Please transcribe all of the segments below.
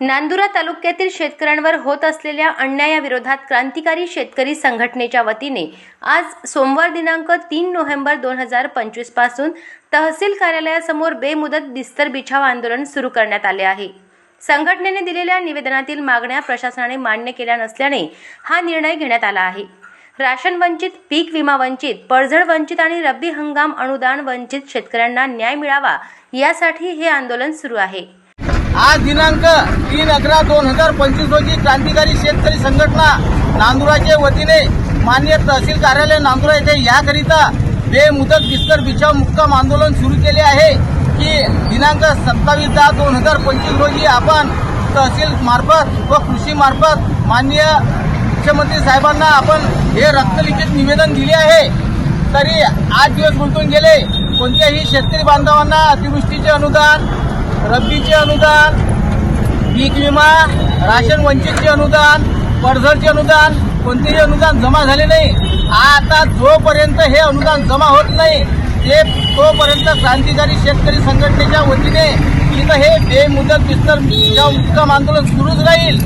नांदुरा तालुक्यातील शेतकऱ्यांवर होत असलेल्या अन्यायाविरोधात क्रांतिकारी शेतकरी संघटनेच्या वतीने आज सोमवार दिनांक तीन नोव्हेंबर दोन हजार पंचवीसपासून तहसील कार्यालयासमोर बेमुदत बिस्तर बिछाव आंदोलन सुरू करण्यात आले आहे. संघटनेने दिलेल्या निवेदनातील मागण्या प्रशासनाने मान्य केल्या नसल्याने हा निर्णय घेण्यात आला आहे. राशन वंचित पीक विमा वंचित पडझड वंचित आणि रब्बी हंगाम अनुदान वंचित शेतकऱ्यांना न्याय मिळावा यासाठी हे आंदोलन सुरू आहे. आज दिनांक तीन अकरा दोन हजार पंचवीस रोजी क्रांतिकारी शेतकरी संघटना नांदुराच्या वतीने मान्य तहसील कार्यालय नांदुरा येथे याकरिता बेमुदत बिस्तर बिछाव मुक्काम आंदोलन सुरू केले आहे की दिनांक सत्तावीस दहा दोन हजार पंचवीस रोजी आपण तहसील मार्फत व कृषी मार्फत माननीय मुख्यमंत्री साहेबांना आपण हे रक्तलिखित निवेदन दिले आहे. तरी आठ दिवस गुंतून गेले. कोणत्याही शेतकरी बांधवांना अतिवृष्टीचे अनुदान रब्बीचे अनुदान पीक विमा राशन वंचितचे अनुदान पडझडचे अनुदान कोणतेही अनुदान जमा झाले नाही. आता जोपर्यंत हे अनुदान जमा होत नाही ते तोपर्यंत क्रांतिकारी शेतकरी संघटनेच्या वतीने तिथं हे बेमुदत बिस्तर मुक्काम आंदोलन सुरूच राहील.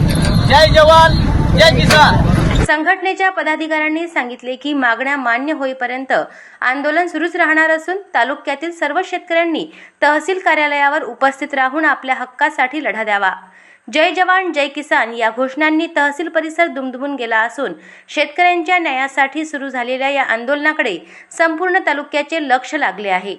जय जवान जय किसान. संघटनेच्या पदाधिकाऱ्यांनी सांगितले की मागण्या मान्य होईपर्यंत आंदोलन सुरूच राहणार असून तालुक्यातील सर्व शेतकऱ्यांनी तहसील कार्यालयावर उपस्थित राहून आपल्या हक्कासाठी लढा द्यावा. जय जवान जय किसान या घोषणांनी तहसील परिसर दुमदुमून गेला असून शेतकऱ्यांच्या न्यायासाठी सुरू झालेल्या या आंदोलनाकडे संपूर्ण तालुक्याचे लक्ष लागले आहे.